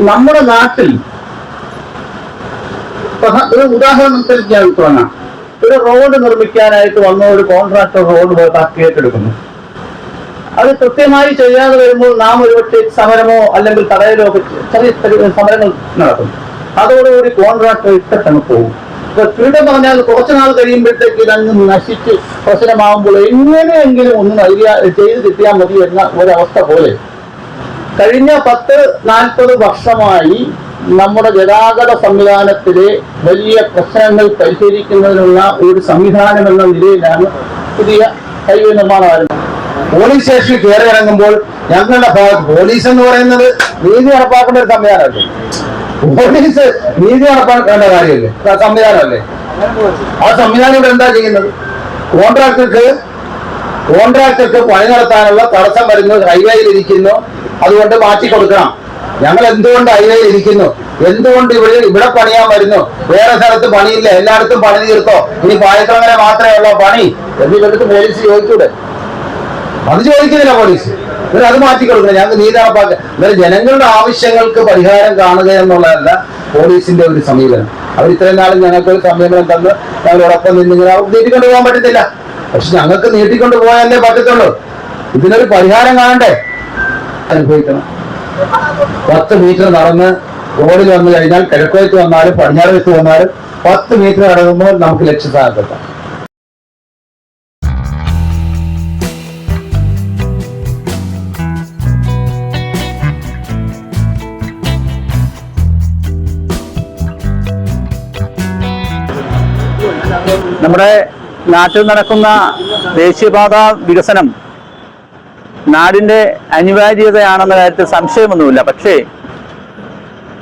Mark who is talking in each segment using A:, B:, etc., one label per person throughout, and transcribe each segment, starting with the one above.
A: നമ്മുടെ നാട്ടിൽ ഉദാഹരണത്തിൽ ഞാൻ തുടങ്ങാം ഒരു റോഡ് നിർമ്മിക്കാനായിട്ട് വന്ന ഒരു കോൺട്രാക്ടർ റോഡ് ഏറ്റെടുക്കുന്നു അത് കൃത്യമായി ചെയ്യാതെ വരുമ്പോൾ നാം ഒരുപക്ഷെ സമരമോ അല്ലെങ്കിൽ തടയലോ ചെറിയ സമരങ്ങൾ നടക്കും അതോടുകൂടി കോൺട്രാക്ടർ ഇട്ടങ്ങ് പോകും. ഇപ്പൊ ചുരുക്കം പറഞ്ഞാൽ കുറച്ചു നാൾ കഴിയുമ്പോഴത്തേക്ക് ഇതങ്ങ് നശിച്ച് പ്രശ്നമാകുമ്പോൾ എങ്ങനെയെങ്കിലും ഒന്ന് നൽകിയ ചെയ്ത് കിട്ടിയാൽ മതി എന്ന ഒരവസ്ഥ പോലെ കഴിഞ്ഞ പത്ത് നാൽപ്പത് വർഷമായി നമ്മുടെ ഗതാഗത സംവിധാനത്തിലെ വലിയ പ്രശ്നങ്ങൾ പരിഹരിക്കുന്നതിനുള്ള ഒരു സംവിധാനം എന്ന നിലയിലാണ് പുതിയ ഹൈവേ നിർമ്മാണം ആരംഭിച്ചത്
B: പോലീസ് സ്റ്റേഷനിൽ കയറി ഇറങ്ങുമ്പോൾ ഞങ്ങളുടെ ഭാഗത്ത് പോലീസ് എന്ന് പറയുന്നത് നീതി നടപ്പാക്കേണ്ട ഒരു സംവിധാനമല്ലേ? പോലീസ് നീതി നടപ്പാക്കേണ്ട കാര്യമല്ലേ? സംവിധാനമല്ലേ? ആ സംവിധാനം ഇവിടെ എന്താ ചെയ്യുന്നത്? കോൺട്രാക്ടർക്ക് കോൺട്രാക്ടർക്ക് പണി നടത്താനുള്ള തടസ്സം വരുന്നു ഹൈവേയിൽ ഇരിക്കുന്നു. അതുകൊണ്ട് മാറ്റി കൊടുക്കണം. ഞങ്ങൾ എന്തുകൊണ്ട് ഹൈവേയിൽ ഇരിക്കുന്നു? എന്തുകൊണ്ട് ഇവിടെ ഇവിടെ പണിയാൻ വരുന്നു? വേറെ സ്ഥലത്ത് പണിയില്ല. എല്ലായിടത്തും പണി തീർത്തോ? ഇനി പായക്കളങ്ങനെ മാത്രമേ ഉള്ളൂ പണി. എന്ന് എന്നിവർക്ക് പോലീസ് ചോദിച്ചൂടെ? അത് ചോദിക്കുന്നില്ല പോലീസ്. ഇവർ അത് മാറ്റി കൊടുക്കണം. ഞങ്ങൾക്ക് നീതി നടപ്പാക്കുക എന്നാൽ ജനങ്ങളുടെ ആവശ്യങ്ങൾക്ക് പരിഹാരം കാണുക എന്നുള്ളതല്ല പോലീസിന്റെ ഒരു സമീപനം. അവർ ഇത്രയും നാളും ഞങ്ങൾക്ക് ഒരു സമീപനം തന്ന് ഞങ്ങളോടൊപ്പം നിന്നിങ്ങനെ ഉദ്ദേശിക്കൊണ്ട് പോകാൻ പറ്റത്തില്ല. പക്ഷെ ഞങ്ങൾക്ക് നീട്ടിക്കൊണ്ട് പോയാലേ പറ്റത്തുള്ളൂ. ഇതിനൊരു പരിഹാരം കാണണ്ടേ? അനുഭവിക്കണം. പത്ത് മീറ്റർ നടന്ന് റോഡിൽ വന്നു കഴിഞ്ഞാൽ കിഴക്കോയത്ത് വന്നാലും പടിഞ്ഞാറ് വെച്ച് വന്നാലും പത്ത് മീറ്റർ നടക്കുമ്പോൾ നമുക്ക് ലക്ഷ്യസ്ഥാനത്തെത്താം.
C: നമ്മുടെ നാട്ടിൽ നടക്കുന്ന ദേശീയപാത വികസനം നാടിന്റെ അനിവാര്യതയാണെന്ന കാര്യത്തിൽ സംശയമൊന്നുമില്ല. പക്ഷേ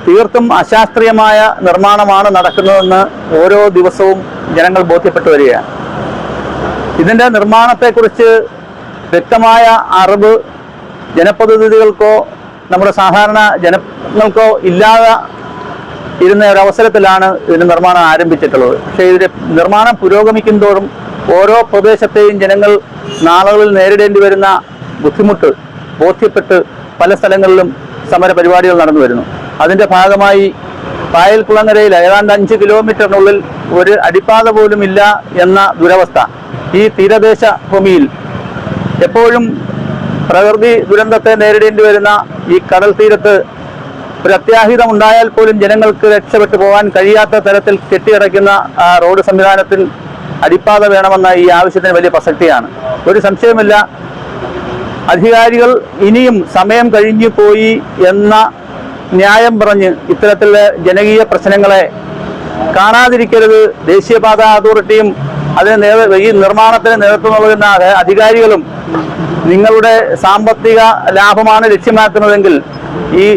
C: തീർത്തും അശാസ്ത്രീയമായ നിർമ്മാണമാണ് നടക്കുന്നതെന്ന് ഓരോ ദിവസവും ജനങ്ങൾ ബോധ്യപ്പെട്ടു വരികയാണ്. ഇതിന്റെ നിർമ്മാണത്തെക്കുറിച്ച് വ്യക്തമായ അറിവ് ജനപ്രതിനിധികൾക്കോ നമ്മുടെ സാധാരണ ജനങ്ങൾക്കോ ഇല്ലാതെ ഇരുന്ന ഒരവസരത്തിലാണ് ഇതിന്റെ നിർമ്മാണം ആരംഭിച്ചിട്ടുള്ളത്. പക്ഷേ ഇതിന്റെ നിർമ്മാണം പുരോഗമിക്കുന്തോറും ഓരോ പ്രദേശത്തെയും ജനങ്ങൾ നാളുകളിൽ നേരിടേണ്ടി വരുന്ന ബുദ്ധിമുട്ട് ബോധ്യപ്പെട്ട് പല സ്ഥലങ്ങളിലും സമര പരിപാടികൾ നടന്നു വരുന്നു. അതിന്റെ ഭാഗമായി പായൽക്കുളങ്ങരയിൽ ഏതാണ്ട് അഞ്ച് കിലോമീറ്ററിനുള്ളിൽ ഒരു അടിപ്പാത പോലും ഇല്ല എന്ന ദുരവസ്ഥ. ഈ തീരദേശ ഭൂമിയിൽ എപ്പോഴും പ്രകൃതി ദുരന്തത്തെ നേരിടേണ്ടി വരുന്ന ഈ കടൽ തീരത്ത് ഒരു അത്യാഹിതം ഉണ്ടായാൽ പോലും ജനങ്ങൾക്ക് രക്ഷപ്പെട്ടു പോകാൻ കഴിയാത്ത തരത്തിൽ കെട്ടിയടയ്ക്കുന്ന റോഡ് സംവിധാനത്തിൽ അടിപ്പാത വേണമെന്ന ഈ ആവശ്യത്തിന് വലിയ പ്രസക്തിയാണ്. ഒരു സംശയമില്ല അധികാരികൾ ഇനിയും സമയം കഴിഞ്ഞു പോയി എന്ന ന്യായം പറഞ്ഞ് ഇത്തരത്തിലുള്ള ജനകീയ പ്രശ്നങ്ങളെ കാണാതിരിക്കരുത്. ദേശീയപാത അതോറിറ്റിയും അതിന് നേതൃ ഈ നിർമ്മാണത്തിന് നേതൃത്വം നൽകുന്ന അധികാരികളും നിങ്ങളുടെ സാമ്പത്തിക ലാഭമാണ് ലക്ഷ്യമാക്കുന്നതെങ്കിൽ ഈ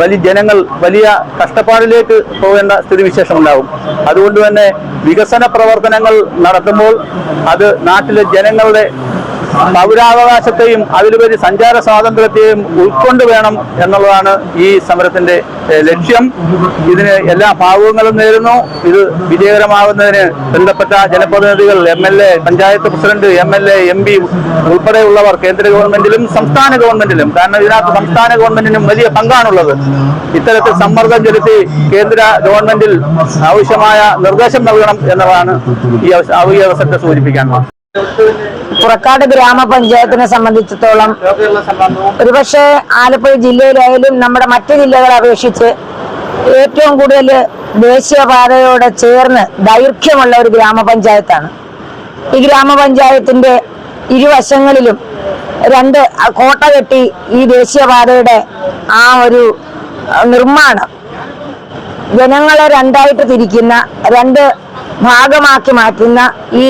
C: വലിയ ജനങ്ങൾ വലിയ കഷ്ടപ്പാടിലേക്ക് പോകേണ്ട സ്ഥിതിവിശേഷം ഉണ്ടാവും അതുകൊണ്ട് തന്നെ വികസന പ്രവർത്തനങ്ങൾ നടത്തുമ്പോൾ അത് നാട്ടിലെ ജനങ്ങളുടെ പൗരാവകാശത്തെയും അതിലുപരി സഞ്ചാര സ്വാതന്ത്ര്യത്തെയും ഉൾക്കൊണ്ട് വേണം എന്നുള്ളതാണ് ഈ സമരത്തിന്റെ ലക്ഷ്യം. ഇതിന് എല്ലാ ഭാഗങ്ങളും നേരുന്നു. ഇത് വിജയകരമാകുന്നതിന് ബന്ധപ്പെട്ട ജനപ്രതിനിധികൾ M L A panchayat president M L A M P ഉൾപ്പെടെയുള്ളവർ കേന്ദ്ര ഗവൺമെന്റിലും സംസ്ഥാന ഗവൺമെന്റിലും. കാരണം ഇതിനകത്ത് സംസ്ഥാന ഗവൺമെന്റിനും വലിയ പങ്കാണുള്ളത്. ഇത്തരത്തിൽ സമ്മർദ്ദം ചെലുത്തി കേന്ദ്ര ഗവൺമെന്റിൽ ആവശ്യമായ നിർദ്ദേശം നൽകണം എന്നതാണ് ഈ അവസ- ഈ അവസരത്തെ സൂചിപ്പിക്കാനുള്ളത്
D: പുറക്കാട് ഗ്രാമപഞ്ചായത്തിനെ സംബന്ധിച്ചിടത്തോളം ഒരുപക്ഷെ ആലപ്പുഴ ജില്ലയിലായാലും നമ്മുടെ മറ്റു ജില്ലകളെ അപേക്ഷിച്ച് ഏറ്റവും കൂടുതൽ ദേശീയപാതയോട് ചേർന്ന് ദൈർഘ്യമുള്ള ഒരു ഗ്രാമപഞ്ചായത്താണ്. ഈ ഗ്രാമപഞ്ചായത്തിന്റെ ഇരുവശങ്ങളിലും രണ്ട് കോട്ട കെട്ടി ഈ ദേശീയപാതയുടെ ആ ഒരു നിർമ്മാണം ജനങ്ങളെ രണ്ടായിട്ട് തിരിക്കുന്ന രണ്ട് ഭാഗമാക്കി മാറ്റുന്ന ഈ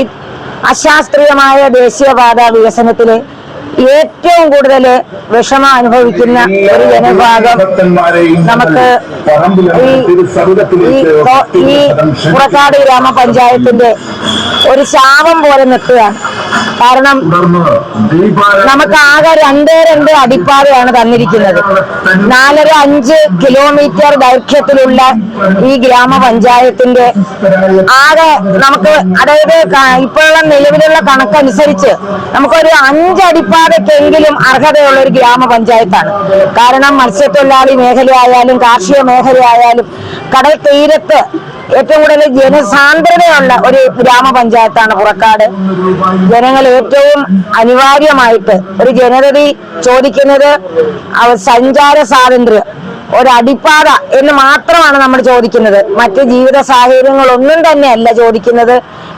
D: അശാസ്ത്രീയമായ ദേശീയപാത വികസനത്തിൽ ഏറ്റവും കൂടുതൽ വിഷമം അനുഭവിക്കുന്ന ഒരു ജനവിഭാഗം നമുക്ക് ഈ പുറക്കാട് ഗ്രാമപഞ്ചായത്തിന്റെ ഒരു ശാപം പോലെ നിൽക്കുകയാണ്. കാരണം നമുക്ക് ആകെ രണ്ടേ രണ്ട് അടിപ്പാതയാണ് തന്നിരിക്കുന്നത്. നാലര അഞ്ച് കിലോമീറ്റർ ദൈർഘ്യത്തിലുള്ള ഈ ഗ്രാമപഞ്ചായത്തിന്റെ ആകെ നമുക്ക് അതായത് ഇപ്പോഴുള്ള നിലവിലുള്ള കണക്കനുസരിച്ച് നമുക്കൊരു അഞ്ച് അടിപ്പാത അർഹതയുള്ള ഒരു ഗ്രാമപഞ്ചായത്താണ്. കാരണം മത്സ്യത്തൊഴിലാളി മേഖലയായാലും കാർഷിക മേഖലയായാലും കടൽ തീരത്ത് ഏറ്റവും കൂടുതൽ ജനസാന്ദ്രതയുള്ള ഒരു ഗ്രാമപഞ്ചായത്താണ് പുറക്കാട്. ജനങ്ങൾ ഏറ്റവും അനിവാര്യമായിട്ട് ഒരു ജനതതി ചോദിക്കുന്നത് സഞ്ചാര സ്വാതന്ത്ര്യം ഒരടിപ്പാത എന്ന് മാത്രമാണ് നമ്മൾ ചോദിക്കുന്നത്. മറ്റ് ജീവിത സാഹചര്യങ്ങളൊന്നും തന്നെയല്ല ചോദിക്കുന്നത്.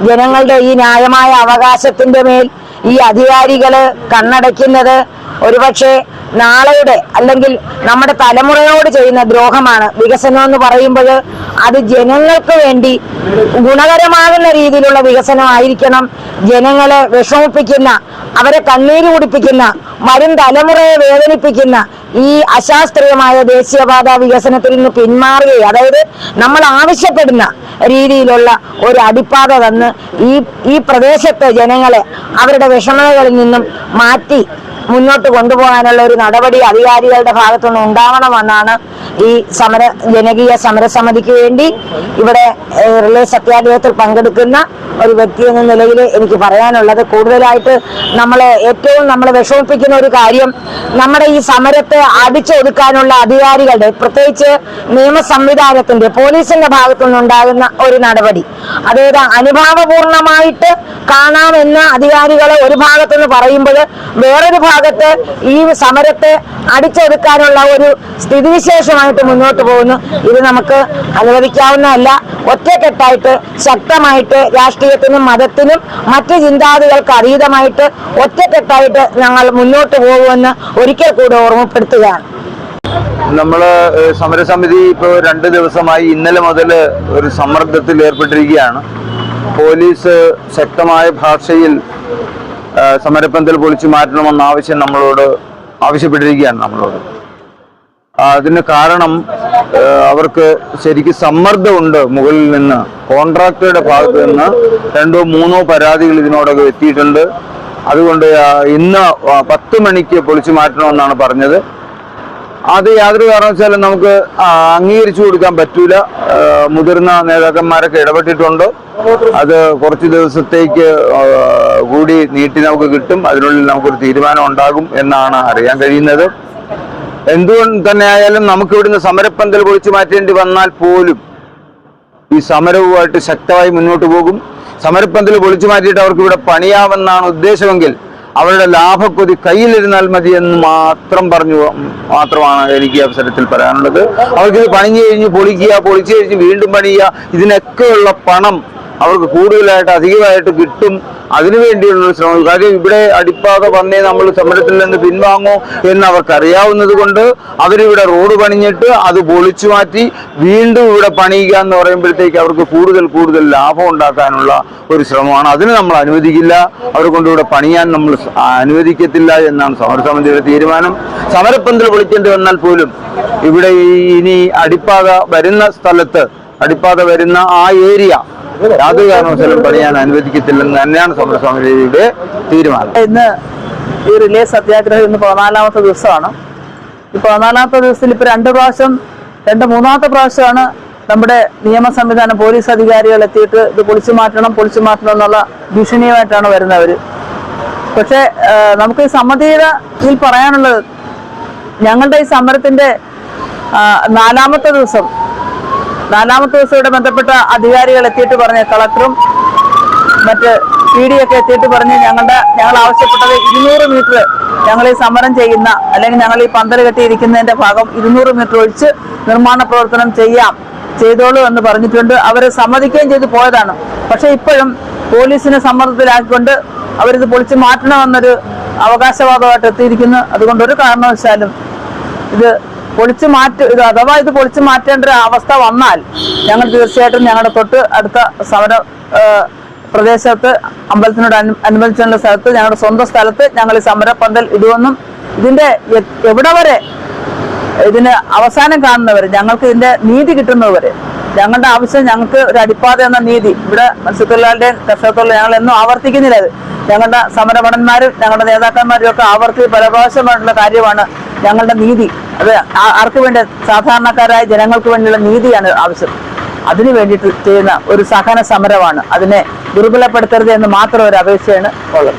D: ജനങ്ങളുടെ ഈ ന്യായമായ അവകാശത്തിന്റെ മേൽ ഈ അധികാരികൾ കണ്ണടയ്ക്കുന്നത്. ഒരുപക്ഷെ നാളെയുടെ അല്ലെങ്കിൽ നമ്മുടെ തലമുറയോട് ചെയ്യുന്ന ദ്രോഹമാണ്. വികസനം എന്ന് പറയുമ്പോൾ അത് ജനങ്ങൾക്ക് വേണ്ടി ഗുണകരമാകുന്ന രീതിയിലുള്ള വികസനമായിരിക്കണം ജനങ്ങളെ വിഷമിപ്പിക്കുന്ന അവരെ കണ്ണീര് കുടിപ്പിക്കുന്ന വരും തലമുറയെ വേദനിപ്പിക്കുന്ന ഈ അശാസ്ത്രീയമായ ദേശീയപാത വികസനത്തിൽ നിന്ന് പിന്മാറുകയും അതായത് നമ്മൾ ആവശ്യപ്പെടുന്ന രീതിയിലുള്ള ഒരു അടിപ്പാത തന്ന് ഈ ഈ പ്രദേശത്തെ ജനങ്ങളെ അവരുടെ വിഷമതകളിൽ നിന്നും മാറ്റി മുന്നോട്ട് കൊണ്ടുപോകാനുള്ള ഒരു നടപടി അധികാരികളുടെ ഭാഗത്തുനിന്ന് ഉണ്ടാവണമെന്നാണ് ഈ സമര ജനകീയ സമരസമിതിക്ക് വേണ്ടി ഇവിടെ റിലേ സത്യാഗ്രഹത്തിൽ പങ്കെടുക്കുന്ന ഒരു വ്യക്തി എന്ന നിലയിൽ എനിക്ക് പറയാനുള്ളത്. കൂടുതലായിട്ട് നമ്മളെ ഏറ്റവും നമ്മളെ വിഷമിപ്പിക്കുന്ന ഒരു കാര്യം നമ്മുടെ ഈ സമരത്തെ അടിച്ചൊതുക്കാനുള്ള അധികാരികളുടെ പ്രത്യേകിച്ച് നിയമ സംവിധാനത്തിന്റെ പോലീസിന്റെ ഭാഗത്തു നിന്നുണ്ടാകുന്ന ഒരു നടപടി. അതായത് അനുഭാവപൂർണമായിട്ട് കാണാമെന്ന അധികാരികളെ ഒരു ഭാഗത്തുനിന്ന് പറയുമ്പോൾ വേറൊരു ഭാഗത്ത് ഈ സമരത്തെ അടിച്ചൊതുക്കാനുള്ള ഒരു സ്ഥിതിവിശേഷമായിട്ട് മുന്നോട്ട് പോകുന്നു. ഇത് നമുക്ക് അനുവദിക്കാവുന്നതല്ല. ഒറ്റക്കെട്ടായിട്ട് ശക്തമായിട്ട് രാഷ്ട്രീയത്തിനും മതത്തിനും മറ്റ് ചിന്താഗതികൾക്ക് അതീതമായിട്ട് ഒറ്റക്കെട്ടായിട്ട് ഞങ്ങൾ മുന്നോട്ട് പോകുമെന്ന് ഒരിക്കൽ കൂടെ ഓർമ്മപ്പെടുത്തുകയാണ്.
E: നമ്മൾ ഏഹ്, സമരസമിതി ഇപ്പോൾ രണ്ട് ദിവസമായി ഇന്നലെ മുതൽ ഒരു സമ്മർദ്ദത്തിൽ ഏർപ്പെട്ടിരിക്കുകയാണ്. പോലീസ് ശക്തമായ ഭാഷയിൽ സമരപ്പന്തൽ പൊളിച്ചു മാറ്റണമെന്ന ആവശ്യം നമ്മളോട് ആവശ്യപ്പെട്ടിരിക്കുകയാണ് നമ്മളോട്. അതിന് കാരണം അവർക്ക് ശരിക്കും സമ്മർദ്ദമുണ്ട് മുകളിൽ നിന്ന്. കോൺട്രാക്ടറുടെ ഭാഗത്ത് നിന്ന് രണ്ടോ മൂന്നോ പരാതികൾ ഇതിനോടൊക്കെ എത്തിയിട്ടുണ്ട്. അതുകൊണ്ട് ഇന്ന് പത്ത് മണിക്ക് പൊളിച്ചു മാറ്റണമെന്നാണ് പറഞ്ഞത്. അത് യാതൊരു കാരണവശാലും നമുക്ക് അംഗീകരിച്ചു കൊടുക്കാൻ പറ്റൂല. മുതിർന്ന നേതാക്കന്മാരൊക്കെ ഇടപെട്ടിട്ടുണ്ട്. അത് കുറച്ച് ദിവസത്തേക്ക് കൂടി നീട്ടി നമുക്ക് കിട്ടും. അതിനുള്ളിൽ നമുക്കൊരു തീരുമാനം ഉണ്ടാകും എന്നാണ് അറിയാൻ കഴിയുന്നത്. എന്തുകൊണ്ട് തന്നെ ആയാലും നമുക്ക് ഇവിടുന്ന് സമരപ്പന്തൽ പൊളിച്ചു മാറ്റേണ്ടി വന്നാൽ പോലും ഈ സമരവുമായിട്ട് ശക്തമായി മുന്നോട്ട് പോകും. സമരപ്പന്തൽ പൊളിച്ചു മാറ്റിയിട്ട് അവർക്ക് ഇവിടെ പണിയാമെന്നാണ് ഉദ്ദേശമെങ്കിൽ അവരുടെ ലാഭക്കൊതി കയ്യിലിരുന്നാൽ മതി എന്ന് മാത്രം പറഞ്ഞു മാത്രമാണ് എനിക്ക് ഈ അവസരത്തിൽ പറയാനുള്ളത്. അവർക്കിത് പണിഞ്ഞു കഴിഞ്ഞ് പൊളിക്കുക പൊളിച്ചു കഴിഞ്ഞ് വീണ്ടും പണിയുക ഇതിനൊക്കെയുള്ള പണം അവർക്ക് കൂടുതലായിട്ട് അധികമായിട്ട് കിട്ടും. അതിനു വേണ്ടിയുള്ള ശ്രമം. കാര്യം ഇവിടെ അടിപ്പാത വന്നേ നമ്മൾ സമരത്തിൽ നിന്ന് പിൻവാങ്ങോ എന്ന് അവർക്കറിയാവുന്നത് കൊണ്ട് അവരിവിടെ റോഡ് പണിഞ്ഞിട്ട് അത് പൊളിച്ചു മാറ്റി വീണ്ടും ഇവിടെ പണിയുക എന്ന് പറയുമ്പോഴത്തേക്ക് അവർക്ക് കൂടുതൽ കൂടുതൽ ലാഭം ഉണ്ടാക്കാനുള്ള ഒരു ശ്രമമാണ്. അതിന് നമ്മൾ അനുവദിക്കില്ല. അവർ കൊണ്ട് ഇവിടെ പണിയാൻ നമ്മൾ അനുവദിക്കത്തില്ല എന്നാണ് സമരസമിതിയുടെ തീരുമാനം. സമരപ്പന്തൽ പൊളിക്കേണ്ടി വന്നാൽ പോലും ഇവിടെ ഇനി അടിപ്പാത വരുന്ന സ്ഥലത്ത് അടിപ്പാത വരുന്ന ആ ഏരിയ യാതൊരു കാരണവശാലും പണിയാൻ അനുവദിക്കത്തില്ലെന്ന് തന്നെയാണ് സമരസമിതിയുടെ തീരുമാനം.
F: ഇന്ന് ഈ റിലേ സത്യാഗ്രഹം ഇന്ന് പതിനാലാമത്തെ ദിവസമാണ്. ഈ പതിനാലാമത്തെ ദിവസത്തിൽ ഇപ്പൊ രണ്ട് പ്രാവശ്യം രണ്ട് മൂന്നാമത്തെ പ്രാവശ്യമാണ് നമ്മുടെ നിയമ സംവിധാനം പോലീസ് അധികാരികൾ എത്തിയിട്ട് ഇത് പൊളിച്ചു മാറ്റണം പൊളിച്ചു മാറ്റണം എന്നുള്ള ഭീഷണിയുമായിട്ടാണ് വരുന്നവര് പക്ഷെ നമുക്ക് ഈ പറയാനുള്ളത് ഞങ്ങളുടെ ഈ സമരത്തിന്റെ നാലാമത്തെ ദിവസം നാലാമത്തെ ദിവസം ഇവിടെ ബന്ധപ്പെട്ട അധികാരികൾ എത്തിയിട്ട് പറഞ്ഞ കളക്ടറും മറ്റ് പി ഡി ഒക്കെ എത്തിയിട്ട് പറഞ്ഞ് ഞങ്ങളുടെ ഞങ്ങൾ ആവശ്യപ്പെട്ടത് ഇരുന്നൂറ് മീറ്റർ ഞങ്ങൾ ഈ സമരം ചെയ്യുന്ന അല്ലെങ്കിൽ ഞങ്ങൾ ഈ പന്തൽ കെട്ടിയിരിക്കുന്നതിന്റെ ഭാഗം ഇരുന്നൂറ് മീറ്റർ ഒഴിച്ച് നിർമ്മാണ പ്രവർത്തനം ചെയ്യാം ചെയ്തോളൂ എന്ന് പറഞ്ഞിട്ടുണ്ട്. അവരെ സമ്മതിക്കുകയും ചെയ്ത് പോയതാണ്. പക്ഷെ ഇപ്പോഴും പോലീസിനെ സമ്മർദ്ദത്തിലാക്കിക്കൊണ്ട് അവരിത് പൊളിച്ചു മാറ്റണമെന്നൊരു അവകാശവാദമായിട്ട് എത്തിയിരിക്കുന്നു. അതുകൊണ്ട് ഒരു കാരണവശാലും ഇത് പൊളിച്ചു മാറ്റ ഇത് അഥവാ ഇത് പൊളിച്ചു മാറ്റേണ്ട ഒരു അവസ്ഥ വന്നാൽ ഞങ്ങൾ തീർച്ചയായിട്ടും ഞങ്ങളുടെ തൊട്ട് അടുത്ത സമര പ്രദേശത്ത് അമ്പലത്തിനോട് അനു അനുബന്ധിച്ചുള്ള സ്ഥലത്ത് ഞങ്ങളുടെ സ്വന്തം സ്ഥലത്ത് ഞങ്ങൾ ഈ സമരപ്പന്തൽ ഇടുമെന്നും ഇതിന്റെ എവിടെ വരെ ഇതിന് അവസാനം കാണുന്നവരെ ഞങ്ങൾക്ക് ഇതിന്റെ നീതി കിട്ടുന്നവരെ ഞങ്ങളുടെ ആവശ്യം ഞങ്ങൾക്ക് ഒരു അടിപ്പാത എന്ന നീതി ഇവിടെ മത്സ്യത്തൊഴിലാളിയുടെയും കർഷകത്തൊഴിലാളി ഞങ്ങൾ എന്നും ആവർത്തിക്കുന്നില്ല. ഞങ്ങളുടെ സമരഭടന്മാരും ഞങ്ങളുടെ നേതാക്കന്മാരും ഒക്കെ ആവർത്തി പരപ്രാവശ്യമായിട്ടുള്ള കാര്യമാണ് ഞങ്ങളുടെ നീതി. അത് ആർക്ക് വേണ്ടി? സാധാരണക്കാരായ ജനങ്ങൾക്ക് വേണ്ടിയുള്ള നീതിയാണ് ആവശ്യം. അതിനു വേണ്ടിയിട്ട് ചെയ്യുന്ന ഒരു സഹന സമരമാണ് അതിനെ ദുർബലപ്പെടുത്തരുത് എന്ന് മാത്രം ഒരു അപേക്ഷയാണ് ഉള്ളത്.